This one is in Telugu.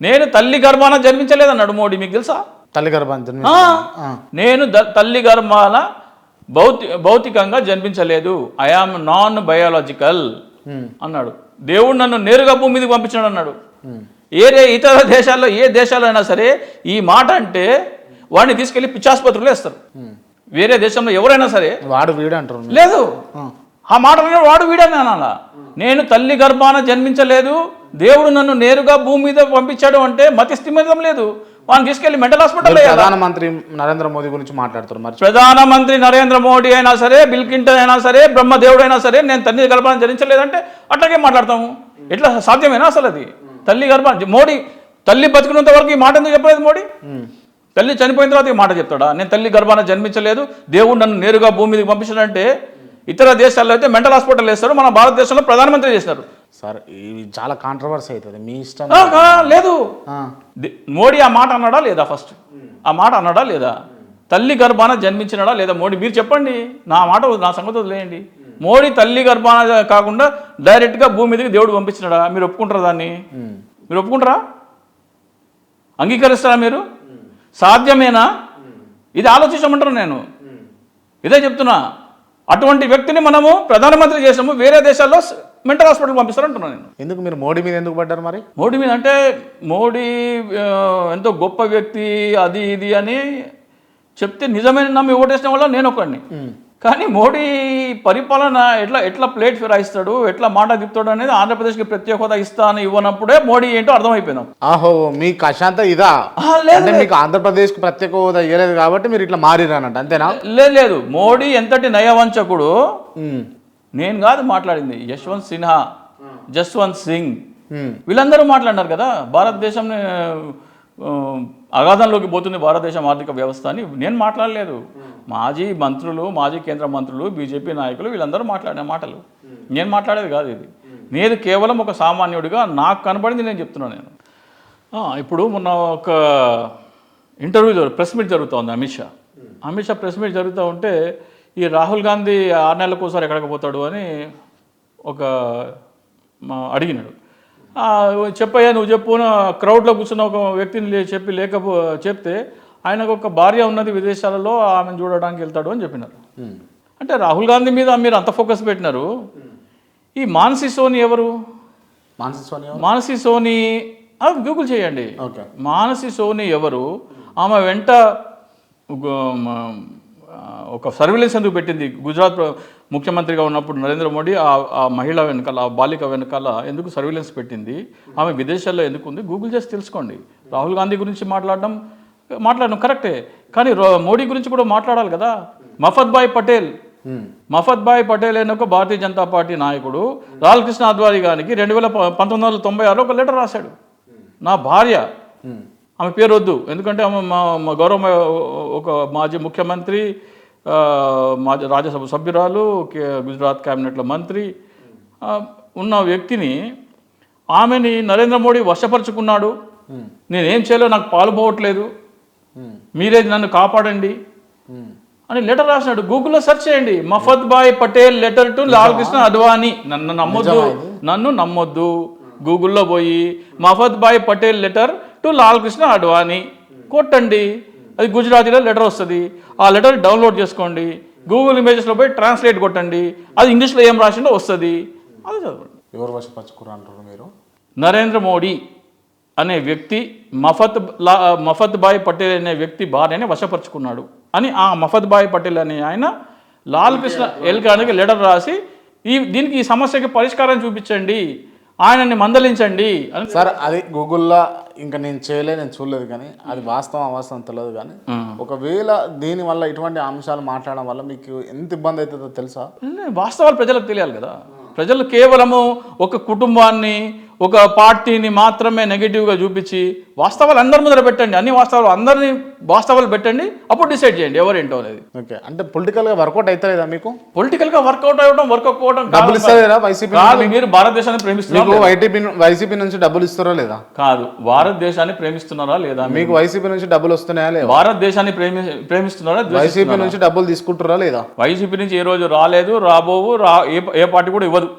నేను తల్లి గర్భాన జన్మించలేదన్నాడు మోడీ మీకు తెలుసా? తల్లి గర్భాన్ని ఆ, నేను తల్లి గర్భాన భౌతి భౌతికంగా జన్మించలేదు. ఐఆమ్ నాన్ బయాలజికల్ అన్నాడు. దేవుడు నన్ను నేరుగా భూమి మీదకి పంపించాడు అన్నాడు. ఏ ఇతర దేశాల్లో ఏ దేశాల్లో అయినా సరే ఈ మాట అంటే వాడిని తీసుకెళ్ళి పిచ్చాసుపత్రులు వేస్తారు. వేరే దేశంలో ఎవరైనా సరే వాడు వీడు అంటారు. లేదు. ఆ. మాట వాడు వీడని అనాలా. నేను తల్లి గర్భాన జన్మించలేదు. దేవుడు నన్ను నేరుగా భూమి మీద పంపించాడు అంటే మతి స్థిమితం లేదు. వాడిని తీసుకెళ్ళి మెంటల్ హాస్పిటల్ ప్రధానమంత్రి నరేంద్ర మోదీ గురించి మాట్లాడుతారు మరి ప్రధానమంత్రి నరేంద్ర మోడీ అయినా సరే బిల్ క్లింటన్ అయినా సరే బ్రహ్మదేవుడు అయినా సరే నేను తల్లి గర్భాన్ని జరించలేదంటే అట్లాగే మాట్లాడతాము. ఎట్లా సాధ్యమేనా అసలు అది? తల్లి గర్భాన్ని మోడీ తల్లి బతుకున్నంత వరకు ఈ మాట ఎందుకు చెప్పలేదు మోడీ? తల్లి చనిపోయిన తర్వాత ఈ మాట చెప్తాడా? నేను తల్లి గర్భాన జన్మించలేదు దేవుడు నన్ను నేరుగా భూమి మీదకి పంపించాడంటే ఇతర దేశాల్లో అయితే మెంటల్ హాస్పిటల్ వేస్తారు మన భారతదేశంలో ప్రధానమంత్రి చేసినారు. సార్ ఇది చాలా కాంట్రవర్సీ అవుతుంది. మీ ఇష్టం లేదు. మోడీ ఆ మాట అన్నాడా లేదా ఫస్ట్ ఆ మాట అన్నాడా లేదా? తల్లి గర్భాన జన్మించినాడా లేదా? మోడీ మీరు చెప్పండి. నా మాట నా సంగతి వదిలేయండి. మోడీ తల్లి గర్భాన కాకుండా డైరెక్ట్గా భూమి మీదకి దేవుడు పంపించినాడా? మీరు ఒప్పుకుంటారా దాన్ని? మీరు ఒప్పుకుంటారా? అంగీకరిస్తారా మీరు? సాధ్యమేనా? ఇది ఆలోచించమంటారు నేను? ఇదే చెప్తున్నా. అటువంటి వ్యక్తిని మనము ప్రధానమంత్రి చేసాము వేరే దేశాల్లో మెంటల్ హాస్పిటల్ పంపిస్తారంటున్నాను నేను. ఎందుకు మీరు మోడీ మీద ఎందుకు పడ్డారు మరి? మోడీ మీద అంటే మోడీ ఎంతో గొప్ప వ్యక్తి అది ఇది అని చెప్తే నిజమైన నమ్మి ఓటేసిన వల్ల నేను ఒకడిని కానీ మోడీ పరిపాలన ఎట్లా ఎట్లా ప్లేట్ ఫిరాయిస్తాడు ఎట్లా మాట తిప్పుతాడు అనేది ఆంధ్రప్రదేశ్కి ప్రత్యేక హోదా ఇస్తా అని ఇవ్వనప్పుడే మోడీ ఏంటో అర్థమైపోయినాం ఆహో మీకు అశాంత ఇదా? లేదు, మీకు ఆంధ్రప్రదేశ్కి ప్రత్యేక హోదా ఇవ్వలేదు కాబట్టి మీరు ఇట్లా మారిరన్నట్టు అంతేనా? లేదు లేదు. మోడీ ఎంతటి నయవంచకుడు. నేను కాదు మాట్లాడింది. యశ్వంత్ సిన్హా జస్వంత్ సింగ్. వీళ్ళందరూ మాట్లాడినారు కదా? భారతదేశం అగాధంలోకి పోతుంది భారతదేశం ఆర్థిక వ్యవస్థ అని నేను మాట్లాడలేదు. మాజీ మంత్రులు మాజీ కేంద్ర మంత్రులు బీజేపీ నాయకులు వీళ్ళందరూ మాట్లాడిన మాటలు. నేను మాట్లాడేది కాదు ఇది. నేను కేవలం ఒక సామాన్యుడిగా నాకు కనబడింది నేను చెప్తున్నాను నేను. ఆ, ఇప్పుడు మొన్న ఒక ఇంటర్వ్యూ జరుగు ప్రెస్ మీట్ జరుగుతోంది అమిత్ షా. అమిత్ షా ప్రెస్ మీట్ జరుగుతూ ఉంటే ఈ రాహుల్ గాంధీ ఆరు నెలలకు ఒకసారి ఎక్కడికి పోతాడు అని ఒక మా అడిగినాడు. చెప్పయ్యా నువ్వు చెప్పు క్రౌడ్లో కూర్చున్న ఒక వ్యక్తిని చెప్పి లేకపో చెప్తే ఆయనకు ఒక భార్య ఉన్నది విదేశాలలో ఆమెను చూడడానికి వెళ్తాడు అని చెప్పినారు. అంటే రాహుల్ గాంధీ మీద మీరు అంత ఫోకస్ పెట్టినారు. ఈ మానసి సోని ఎవరు? మానసి సోనియా మానసి సోని ఆ, గూగుల్ చేయండి. ఓకే. మానసి సోని ఎవరు? ఆమె వెంట ఒక సర్వేలెన్స్ ఎందుకు పెట్టింది? గుజరాత్ ముఖ్యమంత్రిగా ఉన్నప్పుడు నరేంద్ర మోడీ ఆ ఆ మహిళ వెనకాల ఆ బాలిక వెనకాల ఎందుకు సర్వేలెన్స్ పెట్టింది? ఆమె విదేశాల్లో ఎందుకు ఉంది? గూగుల్ చేసి తెలుసుకోండి. రాహుల్ గాంధీ గురించి మాట్లాడడం మాట్లాడడం కరెక్టే. కానీ మోడీ గురించి కూడా మాట్లాడాలి కదా. మఫత్ భాయ్ పటేల్. మఫత్ భాయ్ పటేల్ అనే ఒక భారతీయ జనతా పార్టీ నాయకుడు లాల్కృష్ణ అద్వానీ గారికి రెండు వేల పంతొమ్మిది వందల తొంభై ఆరులో ఒక లెటర్ రాశాడు. నా భార్య. ఆమె పేరు వద్దు. ఎందుకంటే ఆమె మా గౌరవ ఒక మాజీ ముఖ్యమంత్రి రాజ్యసభ సభ్యురాలు గుజరాత్ క్యాబినెట్లో మంత్రి ఉన్న వ్యక్తిని ఆమెని నరేంద్ర మోడీ వశపరుచుకున్నాడు. నేనేం చేయాలో నాకు పాలు పోవట్లేదు. ఉమ్. మీరే నన్ను కాపాడండి. అని లెటర్ రాసినాడు. గూగుల్లో సెర్చ్ చేయండి. మఫత్ భాయ్ పటేల్ లెటర్ టు లాల్ కృష్ణ అద్వానీ నన్ను నమ్మొద్దు. నన్ను నమ్మొద్దు. గూగుల్లో పోయి మఫత్ భాయ్ పటేల్ లెటర్ టు లాల్ కృష్ణ అడ్వానీ. కొట్టండి. అది గుజరాతీలో లెటర్ వస్తుంది. ఆ లెటర్ డౌన్లోడ్ చేసుకోండి. గూగుల్ ఇమేజెస్లో పోయి ట్రాన్స్లేట్ కొట్టండి. అది ఇంగ్లీష్లో ఏం రాసిందో వస్తుంది. అది చదవండి. ఎవరు వశపరచుకురు అంటారు మీరు? నరేంద్ర మోడీ అనే వ్యక్తి మఫత్ లా మఫత్ భాయ్ పటేల్ అనే వ్యక్తి భార్యని వశపరుచుకున్నాడు. అని ఆ మఫత్ భాయ్ పటేల్ అనే ఆయన లాల్ కృష్ణ ఎల్కానికి లెటర్ రాసి ఈ దీనికి ఈ సమస్యకి పరిష్కారం చూపించండి. ఆయనని మందలించండి సార్ అది గూగుల్లో ఇంకా నేను చేయలే నేను చూడలేదు కానీ అది వాస్తవం అవాస్తవం తెలియదు కానీ ఒకవేళ దీని వల్ల ఇటువంటి అంశాలు మాట్లాడడం వల్ల మీకు ఎంత ఇబ్బంది అవుతుందో తెలుసా? వాస్తవాలు ప్రజలకు తెలియాలి కదా. ప్రజలు కేవలము ఒక కుటుంబాన్ని ఒక పార్టీని మాత్రమే నెగిటివ్గా చూపించి వాస్తవాలు అందరి ముందర పెట్టండి. అన్ని వాస్తవాలు అందరినీ వాస్తవాలు పెట్టండి. అప్పుడు డిసైడ్ చేయండి ఎవరేంటో అనేది. ఓకే. అంటే పొలిటికల్గా వర్కౌట్ అవుతలేదా మీకు? పొలిటికల్గా వర్కౌట్ అవ్వడం వర్కౌట్ అవ్వడం డబ్బులు ఇస్తారా వైసీపీ మీరు. భారతదేశాన్ని ప్రేమిస్తున్నారా వైటీపీ వైసీపీ నుంచి డబ్బులు ఇస్తారా లేదా? కాదు భారతదేశాన్ని ప్రేమిస్తున్నారా లేదా? మీకు వైసీపీ నుంచి డబ్బులు వస్తున్నాయా లేదా? భారతదేశాన్ని ప్రేమి ప్రేమిస్తున్నారా వైసీపీ? నుంచి డబ్బులు తీసుకుంటారా లేదా? వైసీపీ నుంచి ఏ రోజు రాలేదు రాబోవు రా ఏ పార్టీ కూడా ఇవ్వదు.